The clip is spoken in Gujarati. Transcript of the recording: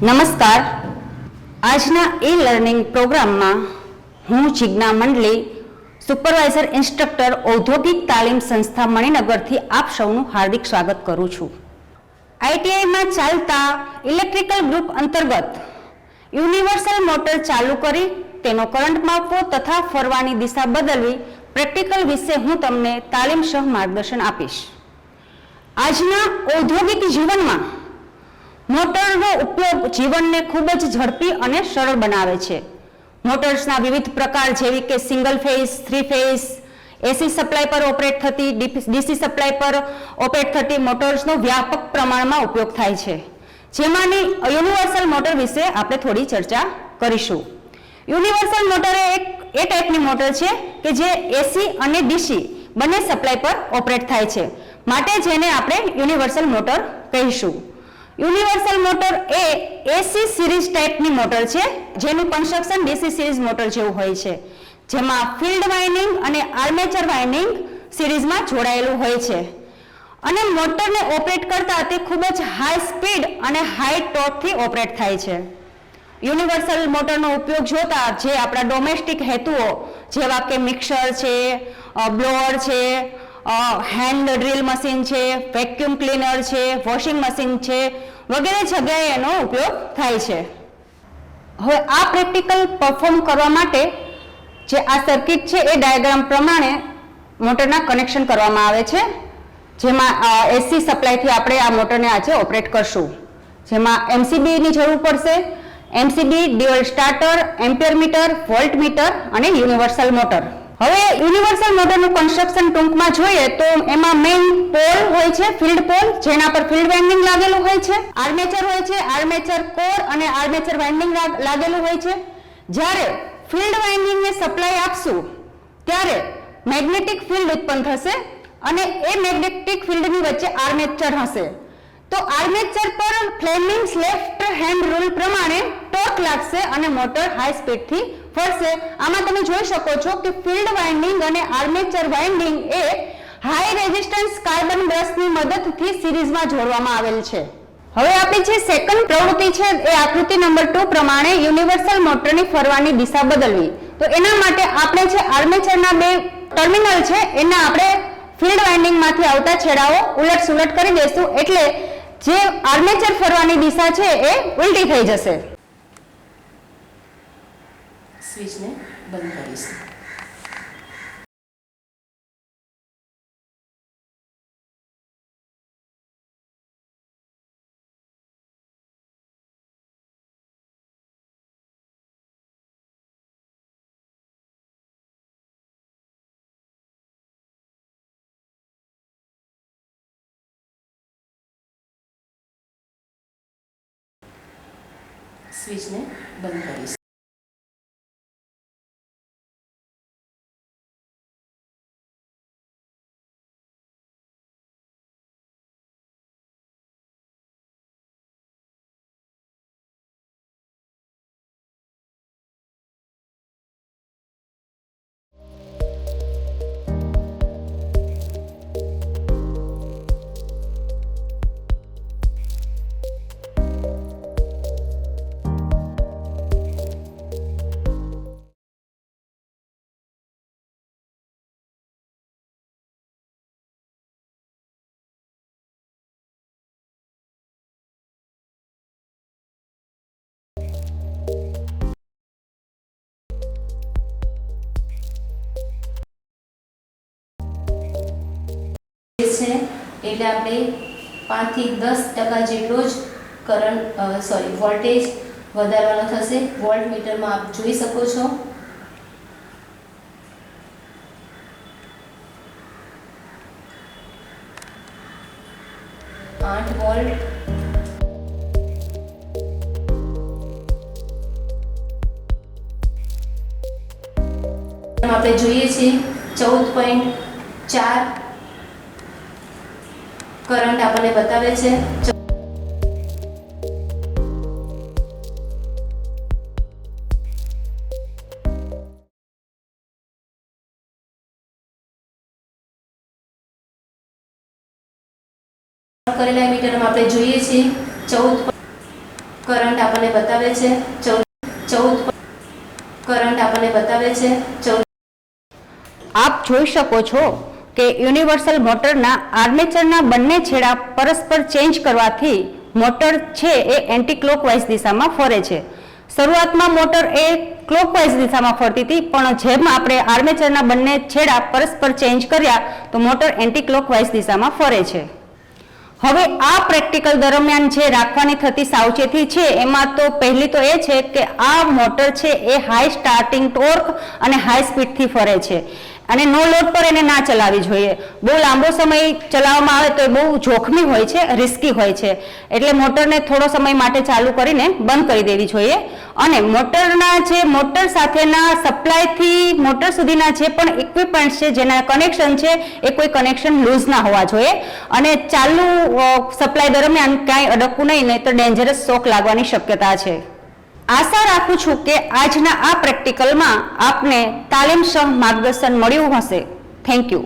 નમસ્કાર. આજના ઈ લર્નિંગ પ્રોગ્રામમાં હું જિજ્ઞા મંડલી સુપરવાઇઝર ઇન્સ્ટ્રક્ટર ઔદ્યોગિક તાલીમ સંસ્થા મણિનગરથી આપ સૌનું હાર્દિક સ્વાગત કરું છું. આઈટીઆઈમાં ચાલતા ઇલેક્ટ્રિકલ ગ્રુપ અંતર્ગત યુનિવર્સલ મોટર ચાલુ કરી, તેનો કરંટ માપવો તથા ફરવાની દિશા બદલવી પ્રેક્ટિકલ વિશે હું તમને તાલીમ સહ માર્ગદર્શન આપીશ. આજના ઔદ્યોગિક જીવનમાં મોટરનો ઉપયોગ જીવનને ખૂબ જ ઝડપી અને સરળ બનાવે છે. મોટર્સના વિવિધ પ્રકાર જેવી કે single phase, three phase, AC supply પર ઓપરેટ થતી ડીસી સપ્લાય પર ઓપરેટ થતી મોટર્સનો વ્યાપક પ્રમાણમાં ઉપયોગ થાય છે. જેમાંની યુનિવર્સલ મોટર વિશે આપણે થોડી ચર્ચા કરીશું. યુનિવર્સલ મોટર એક, એ ટાઈપની મોટર છે કે જે એસી અને ડીસી બંને સપ્લાય પર ઓપરેટ થાય છે. માટે જેને આપણે યુનિવર્સલ મોટર કહીશું. યુનિવર્સલ મોટર એ એસી સિરીઝ ટાઈપની મોટર છે, જેનું કન્સ્ટ્રક્શન ડીસી સિરીઝ મોટર જેવું હોય છે. જેમાં ફિલ્ડ વાઇન્ડિંગ અને આર્મેચર વાઇન્ડિંગ સિરીઝમાં જોડાયેલું હોય છે. અને મોટરને ઓપરેટ કરતા તે ખૂબ જ હાઈ સ્પીડ અને હાઈ ટોર્કથી ઓપરેટ થાય છે. યુનિવર્સલ મોટરનો ઉપયોગ જોતા જે આપણા ડોમેસ્ટિક હેતુઓ, જેવા કે મિક્સર છે બ્લોઅર છે હેન્ડ ડ્રીલ મશીન છે વેક્યુમ ક્લીનર છે વોશિંગ મશીન છે, વગેરે જગ્યાએ એનો ઉપયોગ થાય છે. હવે આ પ્રેક્ટિકલ પરફોર્મ કરવા માટે જે આ સર્કિટ છે, એ ડાયાગ્રામ પ્રમાણે મોટરના કનેક્શન કરવામાં આવે છે. જેમાં એસી સપ્લાયથી આપણે આ મોટરને આજે ઓપરેટ કરશું. જેમાં એમસીબીની જરૂર પડશે. MCB dual starter ampere meter volt meter અને યુનિવર્સલ મોટર હવે યુનિવર્સલ મોટરનું કન્સ્ટ્રક્શન ટૂંકમાં જોઈએ તો એમાં મેઇન પોલ હોય છે ફિલ્ડ પોલ જેના પર ફિલ્ડ વાઇન્ડિંગ લાગેલું હોય છે આર્મેચર હોય છે આર્મેચર કોર અને આર્મેચર વાઇન્ડિંગ લાગેલું હોય છે. જ્યારે ફિલ્ડ વાઇન્ડિંગને સપ્લાય આપશું, ત્યારે મેગ્નેટિક ફિલ્ડ ઉત્પન્ન થશે અને એ મેગ્નેટિક ફિલ્ડની વચ્ચે આર્મેચર હશે. તો આર્મેચર પર ફ્લેમિંગ્સ લેફ્ટ હેન્ડ રૂલ પ્રમાણે લાગશે અને મોટર હાઈ સ્પીડથી ફરશે. આમાં તમે જોઈ શકો છો કે ફિલ્ડ વાઇન્ડિંગ અને આર્મેચર વાઇન્ડિંગ એ હાઈ રેઝિસ્ટન્સ કાર્બન બ્રશની મદદથી સિરીઝમાં જોડવામાં આવેલ છે. હવે આપણી જે સેકન્ડ પ્રવૃત્તિ છે એ આકૃતિ નંબર ટુ પ્રમાણે યુનિવર્સલ મોટરની ફરવાની દિશા બદલવી. તો એના માટે આપણે જે આર્મેચરના બે ટર્મિનલ છે, એના આપણે ફિલ્ડ વાઇન્ડિંગમાંથી આવતા છેડાઓ ઉલટ સુલટ કરી દઈશું. એટલે જે આર્મેચર ફરવાની દિશા છે એ ઉલટી થઈ જશે. સ્વિચને બંધ કરીશું. સ્વિચને બંધ કરીશું. છે, એટલે આપણે પાંચથી દસ ટકા જેટલો જ કરંટ સોરી વોલ્ટેજ વધારવાનો થશે. વોલ્ટ મીટરમાં આપ જોઈ શકો છો. આઠ વોલ્ટ આપણે જોઈએ છીએ ચૌદ પોઈન્ટ ચાર કરંટ આપણને બતાવે છે. કરેલા મીટરમાં આપણે જોઈએ છીએ, ચૌદ કરંટ આપણને બતાવે છે, ચૌદ ચૌદ કરંટ આપણને બતાવે છે, ચૌદ આપ જોઈ શકો છો કે યુનિવર્સલ મોટરના આર્મેચરના બંને છેડા પરસ્પર ચેન્જ કરવાથી મોટર છે એ એન્ટી ક્લોકવાઇઝ દિશામાં ફરે છે. શરૂઆતમાં મોટર એ ક્લોકવાઇઝ દિશામાં ફરતી હતી, પણ જેમ આપણે આર્મેચરના બંને છેડા પરસ્પર ચેન્જ કર્યા, તો મોટર એન્ટી ક્લોકવાઇઝ દિશામાં ફરે છે. હવે આ પ્રેક્ટિકલ દરમિયાન જે રાખવાની થતી સાવચેતી છે, એમાં તો પહેલી તો એ છે કે આ મોટર છે એ હાઈ સ્ટાર્ટિંગ ટોર્ક અને હાઈ સ્પીડથી ફરે છે. અને નો લોડ પર એને ના ચલાવવી જોઈએ. બહુ લાંબો સમય ચલાવવામાં આવે તો એ બહુ જોખમી હોય છે રિસ્કી હોય છે. એટલે મોટરને થોડો સમય માટે ચાલુ કરીને બંધ કરી દેવી જોઈએ. અને મોટરના જે મોટર સાથેના સપ્લાયથી મોટર સુધીના જે પણ ઇક્વિપમેન્ટ છે, જેના કનેક્શન છે, એ કોઈ કનેક્શન લૂઝ ના હોવા જોઈએ. અને ચાલુ સપ્લાય દરમિયાન ક્યાંય અડકવું નહીં નહીં તો ડેન્જરસ શોક લાગવાની શક્યતા છે. આશા રાખું છું કે આજના આ પ્રેક્ટિકલમાં આપને તાલીમસહ માર્ગદર્શન મળ્યું હશે. Thank you